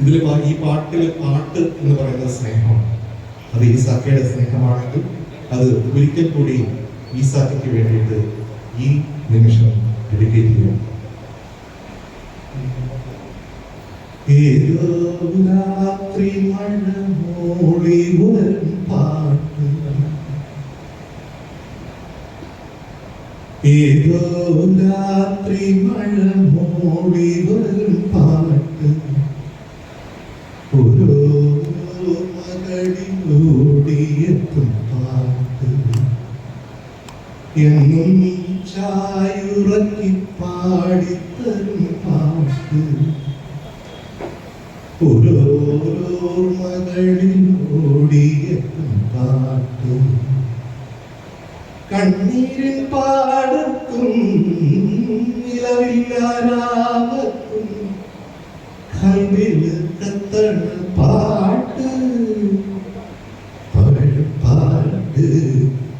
ഇതിൽ ഈ പാട്ടിൽ പാട്ട് എന്ന് പറയുന്ന സ്നേഹമാണ്. അത് ഈ സഖയുടെ സ്നേഹമാണെങ്കിൽ അത് ഒരിക്കൽ കൂടി ഈ സഖയ്ക്ക് വേണ്ടിയിട്ട് ഈ നിമിഷം ഡെഡിക്കേറ്റ് ചെയ്യാം ഏതോ രാത്രി മഴ മോളി വരും പാട്ട്. ഏതോ രാത്രി മഴ മൂളി വരും പാട്ട്. മകളിലൂടിയെത്തും പാട്ട് എന്നും ചായുറക്കി പാടിത്തരും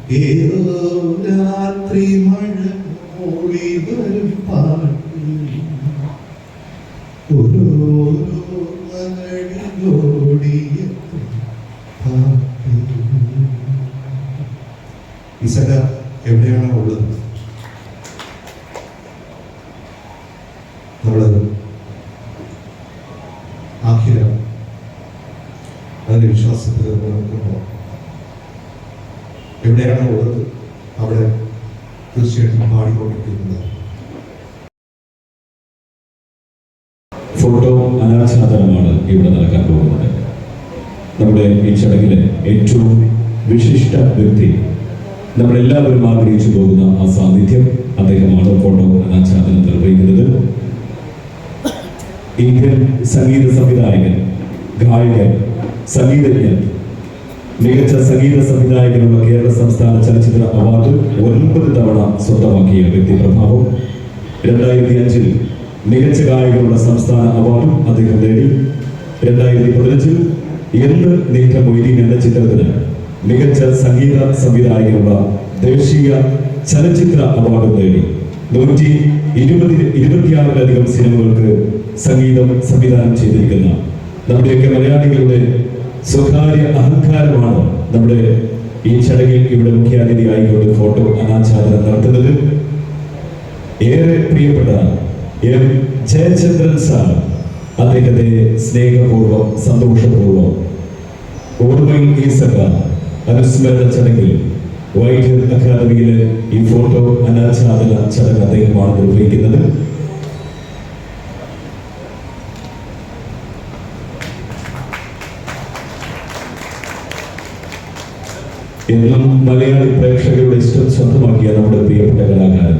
ഏതോ രാത്രി മഴ മൂളി വരും പാട്ട് ഓരോരോ മകളിലോടിയെത്തും പാട്ട് ഇസക എവിടെയാണോ ഉള്ളത് നമ്മൾ ആഖിര അതിന്റെ വിശ്വാസത്തിൽ നിലനിൽക്കുമ്പോൾ എവിടെയാണോ ഉള്ളത്? അവിടെ തീർച്ചയായിട്ടും പാടിക്കൊണ്ടിരിക്കുന്നത്. ഫോട്ടോ അനാച്ഛാദനമാണ് ഇവിടെ നടക്കാൻ പോകുന്നത്. നമ്മുടെ ഈ ചടങ്ങിലെ ഏറ്റവും വിശിഷ്ട വ്യക്തി നമ്മളെല്ലാവരും ആഗ്രഹിച്ചു പോകുന്ന ആ സാന്നിധ്യം അദ്ദേഹമാണ് ഫോട്ടോ അനാച്ഛാദനം നിർവഹിക്കുന്നത്. ഇന്ത്യൻ സംഗീത സംവിധായകൻ ഗായകൻ സംഗീതജ്ഞൻ മികച്ച സംഗീത സംവിധായകനുള്ള കേരള സംസ്ഥാന ചലച്ചിത്ര അവാർഡ് ഒൻപത് തവണ സ്വന്തമാക്കിയ വ്യക്തി പ്രഭാവം. രണ്ടായിരത്തി അഞ്ചിൽ മികച്ച ഗായകനുള്ള സംസ്ഥാന അവാർഡും അദ്ദേഹം നേടി. രണ്ടായിരത്തി പതിനഞ്ചിൽ എന്ന് നീക്ക മൊയ്തീൻ എന്ന ചിത്രത്തിന് മികച്ച സംഗീത സംവിധായകനുള്ള ദേശീയ ചലച്ചിത്ര അവാർഡ് നേടി. നൂറ്റി ഇരുപത് ഇരുപത്തിയാറിലധികം സിനിമകൾക്ക് സംഗീതം സംവിധാനം ചെയ്തിരിക്കുന്ന നമ്മുടെയൊക്കെ മലയാളികളുടെ സ്വകാര്യ അഹങ്കാരമാണ് നമ്മുടെ ഈ ചടങ്ങിൽ ഇവിടെ മുഖ്യാതിഥിയായിക്കൊണ്ട് ഫോട്ടോ അനാച്ഛാദനം നടത്തുന്നത്. ഏറെ പ്രിയപ്പെട്ട എം ജയചന്ദ്രൻ സാർ അദ്ദേഹത്തെ സ്നേഹപൂർവം സന്തോഷപൂർവം ഓർമ്മയിൽ ഈ സഭ അനുസ്മരണ ചടങ്ങിൽ വൈറ്റ് അക്കാദമിയിലെ ഈ ഫോട്ടോ അനാച്ഛാദന ചടങ്ങ് അദ്ദേഹമാണ് നിർവഹിക്കുന്നത്. എന്നും മലയാളി പ്രേക്ഷകരുടെ ഇഷ്ടം സ്വന്തമാക്കിയ നമ്മുടെ പ്രിയപ്പെട്ട കലാകാരൻ.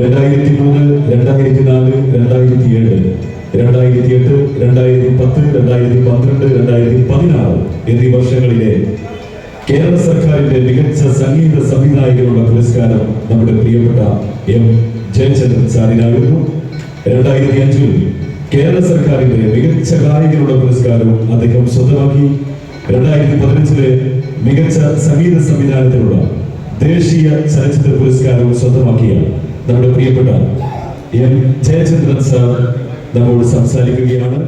രണ്ടായിരത്തി മൂന്ന് രണ്ടായിരത്തി നാല് രണ്ടായിരത്തി ഏഴ് രണ്ടായിരത്തി എട്ട് രണ്ടായിരത്തി പത്ത് രണ്ടായിരത്തി പന്ത്രണ്ട് രണ്ടായിരത്തി പതിനാറ് എന്നീ വർഷങ്ങളിലെ കേരള സർക്കാരിന്റെ മികച്ച സംഗീത സംവിധായകനുള്ള പുരസ്കാരം നമ്മുടെ പ്രിയപ്പെട്ട എം. ജയചന്ദ്രൻ സാറിനായിരുന്നു. രണ്ടായിരത്തി അഞ്ചിൽ കേരള സർക്കാരിന്റെ മികച്ച ഗായകനുള്ള പുരസ്കാരവും അദ്ദേഹം സ്വന്തമാക്കി. രണ്ടായിരത്തി പതിനഞ്ചിലെ മികച്ച സംഗീത സംവിധാനത്തിനുള്ള ദേശീയ ചലച്ചിത്ര പുരസ്കാരവും സ്വന്തമാക്കിയ നമ്മുടെ പ്രിയപ്പെട്ട എം ജയചന്ദ്രൻ സാർ നമ്മോട് സംസാരിക്കുകയാണ്.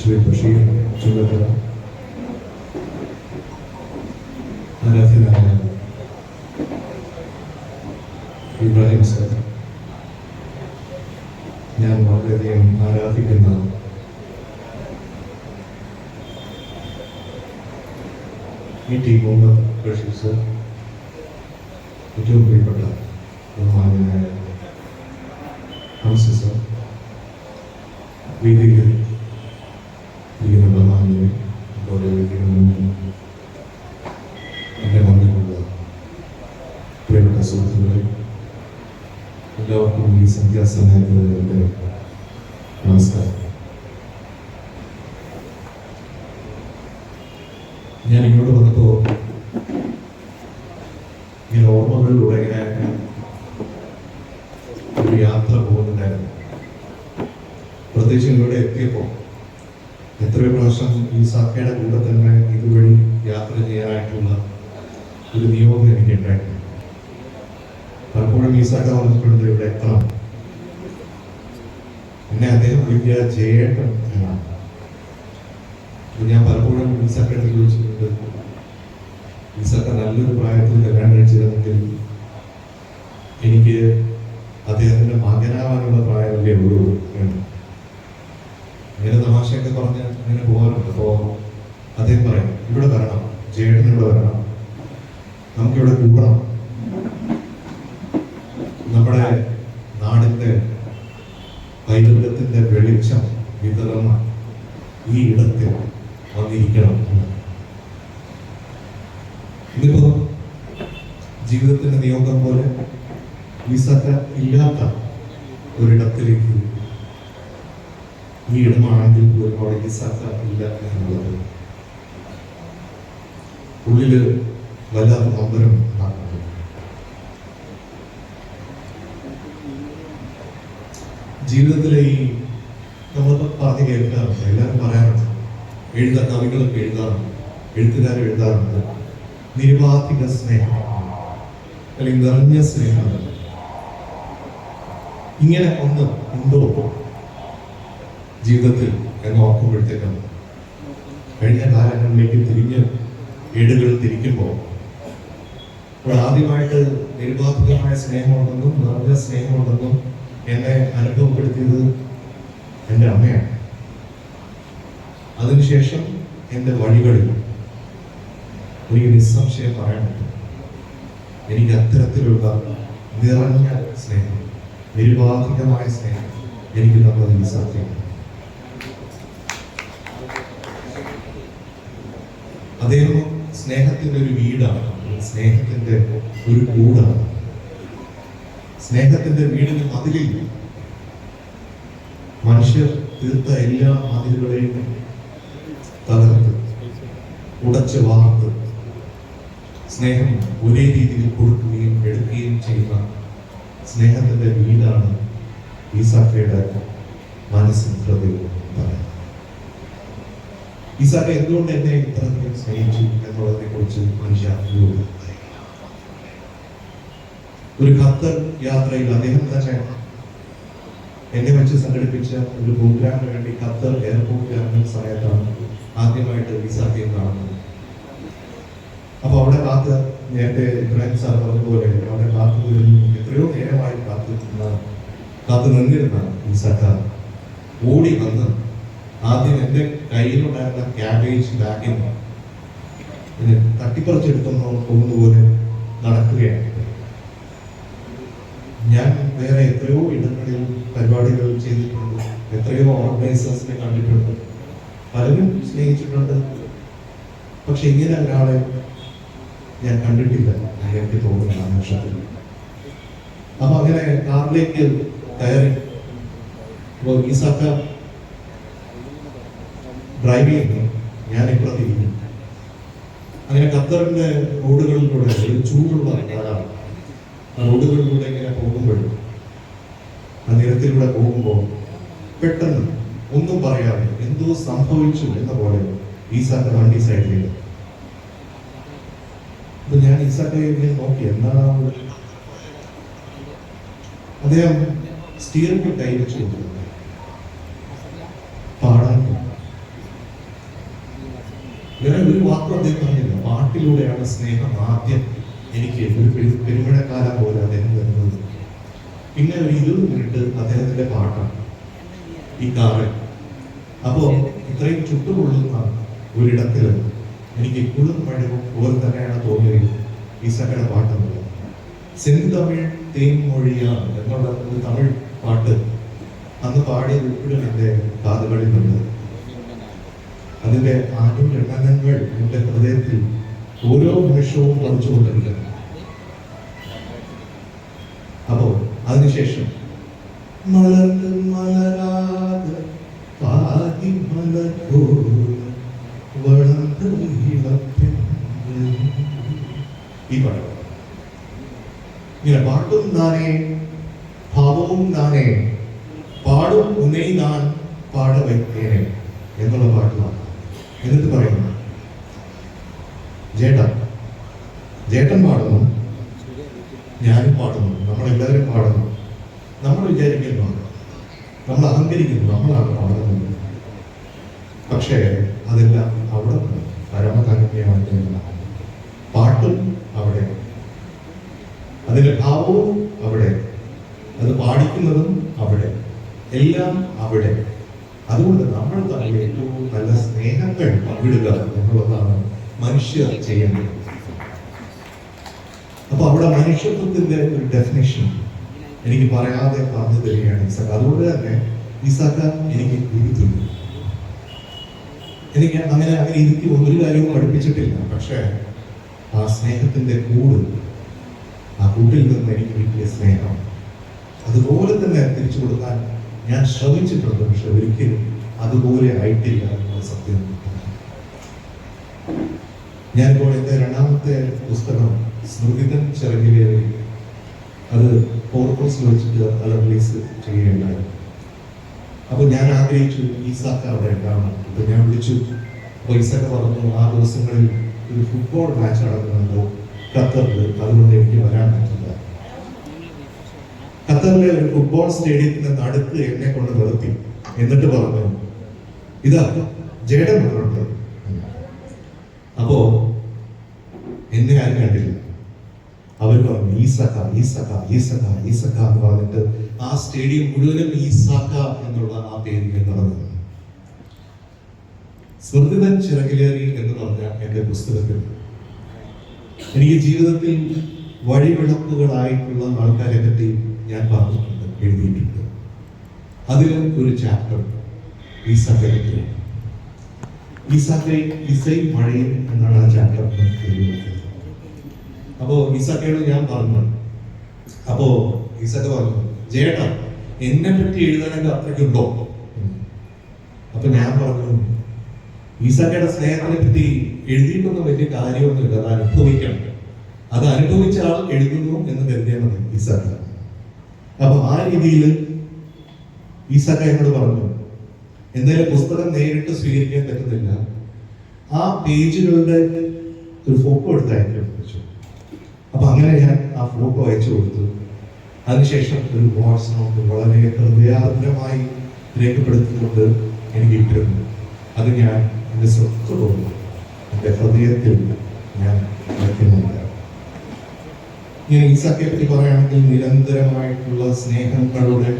ശ്രീ ബഷീർ ചുങ്കത്തറ ആരാധ്യനായ ഇബ്രാഹിം സാർ. ഞാൻ വളരെയധികം ആരാധിക്കുന്ന. ഈ ടി മുഹമ്മദ് ബഷീർ സാർ. ഏറ്റവും പ്രിയപ്പെട്ട ബഹുമാനായ ഹംസ സാർ. വേദിയിൽ ഇരിക്കുന്ന ബഹുമാനിയെ അതുപോലെ വേദിയിൽ നിന്ന് എന്റെ മണ്ണിലുള്ള പ്രിയപ്പെട്ട സുഹൃത്തുക്കളെ എല്ലാവർക്കും ഈ സന്ധ്യാസമയത്ത് എന്റെ നമസ്കാരം ഞാൻ ഇങ്ങോട്ട് വന്നപ്പോൾ ഇങ്ങനെ ഓർമ്മകളിലൂടെ ഇങ്ങനെ ഒരു യാത്ര പോകുന്നുണ്ടായിരുന്നു. പ്രത്യേകിച്ച് ഇവിടെ എത്തിയപ്പോൾ എത്രയോ പ്രാവശ്യം ഈ സഖയുടെ കൂടെ തന്നെ ഇതുവഴി യാത്ര ചെയ്യാനായിട്ടുള്ള ഒരു നിയോഗം എനിക്കുണ്ടായിരുന്നു. പലപ്പോഴും ഈസാക്ക പറഞ്ഞിട്ടുണ്ട് ഇവിടെ എത്തണം. എന്നെ അദ്ദേഹം വിളിക്കുക ചെയ്യേണ്ട ഞാൻ പലപ്പോഴും ഈസാക്കയുടെ ചോദിച്ചിട്ടുണ്ട് ഈസാക്ക നല്ലൊരു പ്രായത്തിൽ കല്യാണം കഴിച്ചിരുന്നെങ്കിൽ എനിക്ക് അദ്ദേഹത്തിന്റെ മകനാവാനുള്ള പ്രായമല്ലേ ഉള്ളൂ അങ്ങനെ തമാശയൊക്കെ പറഞ്ഞ് അങ്ങനെ പോകാറുണ്ട്. അപ്പോ അദ്ദേഹം പറയും ഇവിടെ വരണം ജേട്ടൻ ഇവിടെ വരണം. നമുക്കിവിടെ കൂടണം. നമ്മുടെ നാടിന്റെ പൈതൃകത്തിന്റെ വെളിച്ചം വിതരണം ഈ ഇടത്തിൽ വന്നിരിക്കണം എന്ന്. ഇന്നിപ്പോ നിയോഗം പോലെ വിസക്ക ഇല്ലാത്ത ഒരിടത്തിലേക്ക് ഈ ഇടമാണെങ്കിൽ പോലും അവിടെ വിസക്ക ഇല്ല എന്നുള്ളത്. ഉള്ളിൽ വല്ലാത്ത നമ്പരം ഉണ്ടാക്കുന്നുണ്ട് ജീവിതത്തിലെ ഈ നമ്മൾ പറഞ്ഞു കേൾക്കാറുണ്ട്. എല്ലാവരും പറയാറുണ്ട്. എഴുതാ കവികളൊക്കെ എഴുതാറുണ്ട്. എഴുത്തുകാർ എഴുതാറുണ്ട്. നിരുപാധിക സ്നേഹം. അല്ലെങ്കിൽ നിറഞ്ഞ സ്നേഹം. ഇങ്ങനെ ഒന്ന് ഉണ്ടോ ജീവിതത്തിൽ എന്ന് ഓർക്കുമ്പോഴത്തേക്കും കഴിഞ്ഞ കാലങ്ങളിലേക്ക് തിരിഞ്ഞ് ഏടുകൾ തിരിക്കുമ്പോൾ ആദ്യമായിട്ട് നിരുപാധികമായ സ്നേഹമുണ്ടെന്നും നിറഞ്ഞ സ്നേഹമുണ്ടെന്നും എന്നെ അനുഭവപ്പെടുത്തിയത് എന്റെ അമ്മയാണ്. അതിനുശേഷം എന്റെ വഴികളിൽ എനിക്ക് നിസ്സംശയം പറയാൻ പറ്റും. എനിക്ക് അത്തരത്തിലുള്ള നിറഞ്ഞ സ്നേഹം നിരുപാധികമായ സ്നേഹം എനിക്ക് തന്നത് ഈ സത്യം അദ്ദേഹം സ്നേഹത്തിന്റെ ഒരു വീടാണ്. സ്നേഹത്തിന്റെ ഒരു കൂടാണ്. സ്നേഹത്തിന്റെ വീടിന് മതിലില്ല. മനുഷ്യർ തീർത്ത എല്ലാ മതിലുകളെയും തകർത്ത് ഉടച്ച് വാർത്ത് സ്നേഹം ഒരേ രീതിയിൽ കൊടുക്കുകയും എടുക്കുകയും ചെയ്യുന്ന സ്നേഹത്തിന്റെ വീടാണ് ഈസാക്കയുടെ മനസ്സും ഹൃദയവും പറയുന്നത്. ഈസാക്ക എന്തുകൊണ്ട് എന്നെ ഇത്രയധികം സ്നേഹിച്ചു എന്നുള്ളതിനെ കുറിച്ച് മനുഷ്യ ഒരു ഖത്തർ യാത്രയിൽ അദ്ദേഹം തന്നെ എന്നെ വെച്ച് സംഘടിപ്പിച്ച ഒരു പ്രോഗ്രാമിന് വേണ്ടി ഖത്തർ എയർപോർട്ടിൽ ഇറങ്ങുന്ന സമയത്താണ് ആദ്യമായിട്ട് ഈസാക്കയും കാണുന്നത്. അപ്പൊ അവിടെ കാത്ത് നേരത്തെ ഇബ്രാഹിം സാർ പറഞ്ഞതുപോലെ അവിടെ കാത്തു എത്രയോ നേരമായി കാത്തു നിൽക്കുന്ന കാത്തു നിന്നിരുന്ന ഈ സർക്കാർ ഓടി വന്ന് ആദ്യം എന്റെ കയ്യിലുണ്ടായിരുന്ന ക്യാബേജ് ബാഗിൽ ഇത് പോകുന്നതുപോലെ പോകുന്ന പോലെ നടക്കുകയാണ്. ഞാൻ വേറെ എത്രയോ ഇടങ്ങളിൽ പരിപാടികൾ ചെയ്തിട്ടുണ്ട് എത്രയോ ഓർഗനൈസേഴ്സിനെ കണ്ടിട്ടുണ്ട് പലരും സ്നേഹിച്ചിട്ടുണ്ട്. പക്ഷെ ഇങ്ങനെ ഒരാളെ ഞാൻ കണ്ടിട്ടില്ല. എനിക്ക് തോന്നുന്നു ആ നിമിഷത്തിൽ അപ്പൊ അങ്ങനെ കാറിലേക്ക് കയറി. അപ്പൊ ഈസാക്ക ഡ്രൈവ് ചെയ്യുന്നു. ഞാൻ ഇപ്പുറത്തിരിക്കുന്നു അങ്ങനെ ഖത്തറിന്റെ റോഡുകളിലൂടെ ഒരു ചൂടുള്ള കാലാണ് ആ റോഡുകളിലൂടെ ഇങ്ങനെ പോകുമ്പോഴും ആ നിരത്തിലൂടെ പോകുമ്പോൾ പെട്ടെന്ന് ഒന്നും പറയാതെ എന്തോ സംഭവിച്ചു എന്ന പോലെ ഈ ഈസാക്ക വണ്ടി സൈഡിൽ അപ്പൊ ഞാൻ ഇങ്ങനെ നോക്കി എന്താണ് അദ്ദേഹം സ്റ്റിയറിംഗ് കൈ വെച്ച് കൊടുക്കുന്നത് പാടാൻ. വേറെ ഒരു വാക്കും അദ്ദേഹം പറഞ്ഞില്ല. പാട്ടിലൂടെയാണ് സ്നേഹം ആദ്യം എനിക്ക് ഒരു പെരു- പോലെ അദ്ദേഹം തരുന്നത് പിന്നെ ഒരു ഇരുപത് മിനിറ്റ് അദ്ദേഹത്തിന്റെ പാട്ടാണ്. ഈ കാറിൽ. അപ്പോ ഇത്രയും ചുട്ടുകൊള്ളുന്ന ഒരിടത്തിൽ എനിക്ക് ഇപ്പോഴും പഴവും പോലെ തന്നെയാണ് തോന്നിയത് ഈ സകല പാട്ടെന്നുള്ളത് സെന്തമിഴ് തേൻമൊഴിയാണ് എന്നുള്ള ഒരു തമിഴ് പാട്ട് അന്ന് പാടിയത് ഇപ്പോഴും എന്റെ കാതുകളിലുണ്ട് അതിന്റെ ആനുരംഗങ്ങൾ എന്റെ ഹൃദയത്തിൽ ഓരോ നിമിഷവും പറിച്ചുകൊണ്ടിരിക്കുന്നു അപ്പോ അതിനുശേഷം മലർന്ന് മലരാതെ പാതി മലർക്കോ വളർന്ന ഇളപ്പെണ്ണ്. ഈ പാട്ട് ഇങ്ങനെ പാട്ടും നാനേ ഭാവവും നാനേ പാടും ഉന്നയി നാൻ പാട വയ്ക്കേനെ എന്നുള്ള പാട്ടിലാണ് എന്നിട്ട് പറയുന്നു ജേട്ടൻ പാടുന്നു. ഞാനും പാടുന്നു. നമ്മളെല്ലാവരും പാടുന്നു. നമ്മൾ വിചാരിക്കുന്നു നമ്മൾ അഹങ്കരിക്കുന്നു. നമ്മളാണ് പാടുന്നത്. പക്ഷേ അതെല്ലാം അവിടെ പരമകാരുണ്യമാണ് പാട്ടും അവിടെ. അതിന്റെ ഭാവവും അവിടെ. അത് പാടിക്കുന്നതും അവിടെ. എല്ലാം അവിടെ. അതുകൊണ്ട് നമ്മൾ തമ്മിൽ ഏറ്റവും നല്ല സ്നേഹങ്ങൾ പങ്കിടുക എന്നുള്ളതാണ് മനുഷ്യർ ചെയ്യേണ്ടത്. അപ്പൊ അവിടെ മനുഷ്യത്വത്തിന്റെ ഒരു ഡെഫിനേഷൻ എനിക്ക് പറയാതെ പറഞ്ഞു തരികയാണ് ഇസാക്ക്. അതുകൊണ്ട് തന്നെ ഇസാക്ക എനിക്ക് ഗുരുതുല്യം എനിക്ക് അങ്ങനെ അങ്ങനെ എനിക്ക് ഒരു കാര്യവും പഠിപ്പിച്ചിട്ടില്ല. പക്ഷേ ആ സ്നേഹത്തിന്റെ കൂട് ആ കൂട്ടിൽ നിന്ന് എനിക്ക് കിട്ടിയ സ്നേഹം അതുപോലെ തന്നെ തിരിച്ചു കൊടുക്കാൻ ഞാൻ ശ്രമിച്ചിട്ടുണ്ട്. പക്ഷെ ഒരിക്കലും അതുപോലെ ആയിട്ടില്ല എന്നുള്ള സത്യം. ഞാനിപ്പോൾ എന്റെ രണ്ടാമത്തെ പുസ്തകം സ്മൃതിതൻ ചിറകിലേറി. അത് ഫോർക്കോസ് വെച്ചിട്ട് അത് റിലീസ് ചെയ്യുകയുണ്ടായി. അപ്പോൾ ഞാൻ ആഗ്രഹിച്ചു ഈസാക്ക അവിടെ ഉണ്ടാവണം. അപ്പൊ ഞാൻ വിളിച്ചു അപ്പൊ ഈസാക്ക പറഞ്ഞു ആ ദിവസങ്ങളിൽ ഒരു ഫുട്ബോൾ മാച്ച് നടക്കുന്നുണ്ടോ? ഖത്തറിൽ അതുകൊണ്ട് എനിക്ക് വരാൻ പറ്റില്ല. ഖത്തറിലെ ഒരു ഫുട്ബോൾ സ്റ്റേഡിയത്തിന്റെ നടുക്ക് എന്നെ കൊണ്ട് നിർത്തി. എന്നിട്ട് പറഞ്ഞു ഇതാ ജേഡൻ പറഞ്ഞിട്ടുണ്ട് അപ്പോ എന്നെ ആരും കണ്ടില്ല. അവർ പറഞ്ഞു ഈസക്ക ഈസക്ക ഈസക്ക എന്ന് പറഞ്ഞിട്ട് ആ സ്റ്റേഡിയം മുഴുവനും ഈസാക്ക എന്നുള്ള ആ പേരിൽ നടന്നു. സ്മൃതിതൻ ചിറകിലേറി എന്ന് പറഞ്ഞ എന്റെ പുസ്തകത്തിൽ എനിക്ക് ജീവിതത്തിൽ വഴിവിളക്കുകളായിട്ടുള്ള ആൾക്കാരെ പറ്റി ഞാൻ പറഞ്ഞിട്ടുണ്ട് എഴുതിയിട്ടുണ്ട്. അതിൽ ഒരു ചാപ്റ്റർ ഈസാക്കയ്ക്ക് ഈസാക്കെ ഇസൈ മഴയും എന്നാണ് ആ ചാപ്റ്റർ എഴുതിയിട്ടുള്ളത് അപ്പോ ഇസക്കയോട് ഞാൻ പറഞ്ഞു. അപ്പോ ഇസക്ക പറഞ്ഞു ജേട്ടാ എന്നെ പറ്റി എഴുതാനൊക്കെ അത്രയ്ക്കുണ്ടോ? അപ്പൊ ഞാൻ പറഞ്ഞു ഈസാക്കയുടെ സ്നേഹത്തിനെ പറ്റി എഴുതിയിട്ടൊന്നും വലിയ കാര്യമൊന്നുമില്ല അത് അനുഭവിക്കണം. അത് അനുഭവിച്ച ആൾ എഴുതുന്നു എന്ന് കരുതിയാണ് ഈസാക്ക. അപ്പൊ ആ രീതിയിൽ ഈസാക്ക എന്നോട് പറഞ്ഞു എന്തായാലും പുസ്തകം നേരിട്ട് സ്വീകരിക്കാൻ പറ്റുന്നില്ല. ആ പേജുകളുടെ ഒരു ഫോട്ടോ എടുത്ത് അയക്കാൻ വെച്ചു അപ്പൊ അങ്ങനെ ഞാൻ ആ ഫോട്ടോ അയച്ചു കൊടുത്തു. അതിനുശേഷം ഒരു വോയിസ് നോട്ട് വളരെ ഹൃദയാർദ്രമായി രേഖപ്പെടുത്തിക്കൊണ്ട് എനിക്ക് ഇട്ടിരുന്നു. അത് ഞാൻ എന്റെ തോന്നുന്നു എന്റെ ഹൃദയത്തിൽ ഞാൻ വയ്ക്കുന്നുണ്ട് ഇങ്ങനെ ഈസാക്കെ പറ്റി പറയുകയാണെങ്കിൽ നിരന്തരമായിട്ടുള്ള സ്നേഹങ്ങളുടെ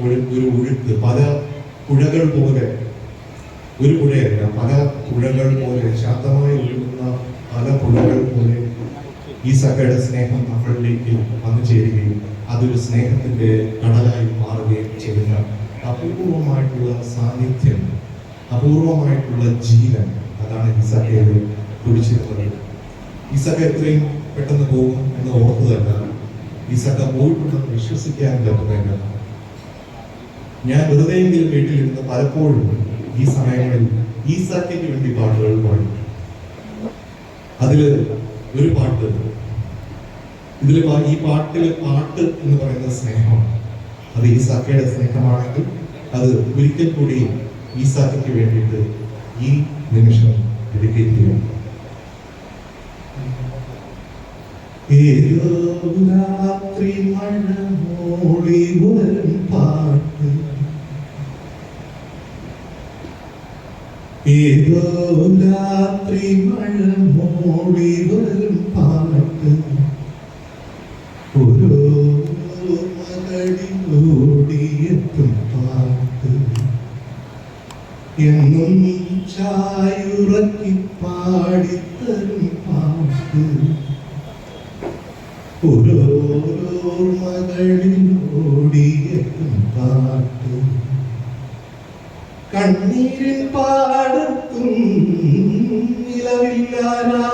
ഒരു ഒരു ഒഴുക്ക് പല പുഴകൾ പോലെ ഒരു പുഴയല്ല പല പുഴകൾ പോലെ ശാന്തമായി ഒഴുകുന്ന പല പുഴകൾ പോലെ ഈസാക്കയുടെ സ്നേഹം നമ്മളിലേക്ക് വന്നു ചേരുകയും അതൊരു സ്നേഹത്തിന്റെ കടലായി മാറുകയും ചെയ്യുന്ന അപൂർവമായിട്ടുള്ള സാന്നിധ്യം അപൂർവമായിട്ടുള്ള ജീവൻ അതാണ് ഈ ഈസാക്കയിൽ കുടിച്ചിരുന്നത്. ഈസാക്ക എത്രയും പെട്ടെന്ന് പോകും എന്ന് ഓർത്തതല്ല സഭ പോയിട്ടുണ്ടെന്ന് വിശ്വസിക്കാൻ പറ്റുന്നില്ല. ഞാൻ വെറുതെയെങ്കിലും വീട്ടിലിരുന്ന് പലപ്പോഴും ഈ സമയങ്ങളിൽ ഈ ഈസാക്കയ്ക്ക് വേണ്ടി പാട്ടുകൾ പാടി. അതിൽ ഒരു പാട്ട് ഇതിൽ ഈ പാട്ടിലെ പാട്ട് എന്ന് പറയുന്നത് സ്നേഹമാണ്. അത് ഈ സഖയുടെ സ്നേഹമാണെങ്കിൽ അത് ഒരിക്കൽ കൂടി ഈ സഖയ്ക്ക് വേണ്ടിയിട്ട് ഈ നിമിഷം ഡെഡിക്കേറ്റ് ചെയ്യണം ഏതോ രാത്രി മഴ മൂടി പാട്ട് ഏതോ രാത്രി മഴ മൂടി വരും ചായുറക്കി പാടിത്തരും പാട്ട്. ഓരോരോ മകളിലൂടിയെത്തും പാട്ട്. കണ്ണീരിൽ പാടത്തും നിലവില്ലാരാകത്തും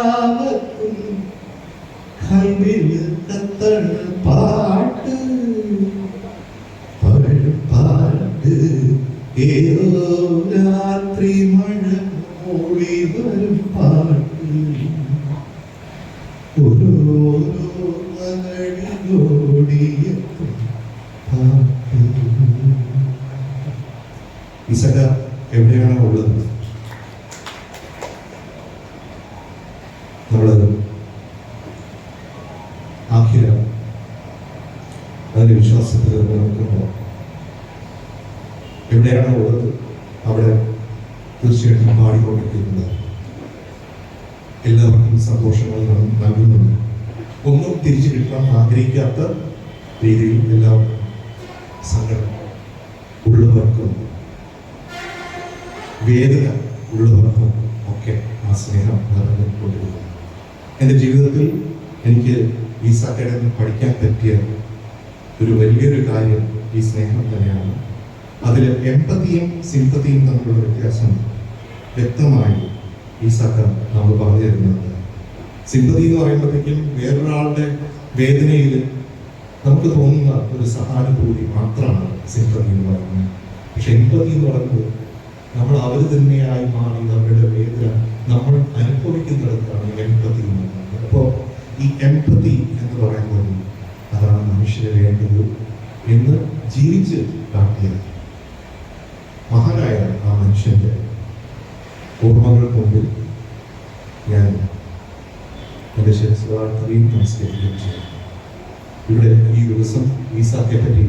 ഇസക എവിടെയാണ് ഉള്ളത് നമ്മളത് ആഖിര നിൽക്കുമ്പോൾ എവിടെയാണോ ഉള്ളത് അവിടെ തീർച്ചയായിട്ടും പാടിക്കൊണ്ടിരിക്കുന്നത് എല്ലാവർക്കും സന്തോഷങ്ങൾ നൽ- നൽകുന്നുണ്ട്. ഒന്നും തിരിച്ചു കിട്ടാൻ ആഗ്രഹിക്കാത്ത രീതിയിൽ എല്ലാവർക്കും സങ്കടം ഉള്ളവർക്കും വേദന ഉള്ളവർക്കും ഒക്കെ ആ സ്നേഹം നിറഞ്ഞുകൊണ്ടിരിക്കുന്നു. എന്റെ ജീവിതത്തിൽ എനിക്ക് ഈ സക്കടയിൽ പഠിക്കാൻ പറ്റിയ ഒരു വലിയൊരു കാര്യം ഈ സ്നേഹം തന്നെയാണ്. അതിൽ എമ്പതിയും സിമ്പതിയും തമ്മിലുള്ള വ്യത്യാസം വ്യക്തമായി ഈ സക്ക നമ്മൾ പറഞ്ഞു തരുന്നത്. സിമ്പതി എന്ന് പറയുമ്പോഴത്തേക്കും വേറൊരാളുടെ വേദനയിൽ നമുക്ക് തോന്നുന്ന ഒരു സഹാനുഭൂതി മാത്രമാണ് സിമ്പതി എന്ന് പറയുന്നത്. പക്ഷെ എമ്പതി എന്ന് പറയുന്നത് നമ്മൾ അവർ തന്നെയായി മാറി അവരുടെ വേദന നമ്മൾ അനുഭവിക്കുന്നിടത്താണ് എമ്പതി എന്ന് പറയുന്നത്. അപ്പോൾ ഈ എമ്പതി എന്ന് പറയുന്നത് അതാണ് മനുഷ്യന് വേണ്ടത് എന്ന് ജീവിച്ച് കാട്ടിയത്. മഹാനായ ആ മനുഷ്യന്റെ ഓർമ്മകൾക്ക് മുമ്പിൽ ഞാൻ എന്റെ ശിരസ്വാർത്ഥതയും നമസ്കരിക്കുകയും ചെയ്യും ഇവിടെ ഈ ദിവസം ഈസാക്കെ പറ്റി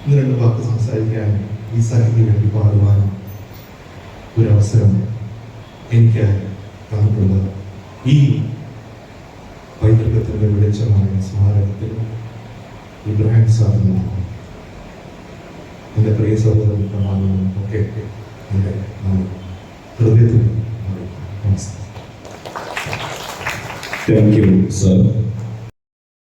ഇന്ന് രണ്ട് വാക്ക് സംസാരിക്കാൻ ഈസാക്കിന് വേണ്ടി പാടുവാനും ഒരു അവസരം എനിക്ക് തന്നിട്ടുള്ളത് ഈ പൈതൃകത്തിന്റെ വെളിച്ചമായ സ്മാരകത്തിൽ ഇബ്രാഹിം സാറിനും എന്റെ പ്രിയ സഹോദരൻ ഒക്കെ എന്റെ നന്ദി ഹൃദയത്തിൽ താങ്ക് യു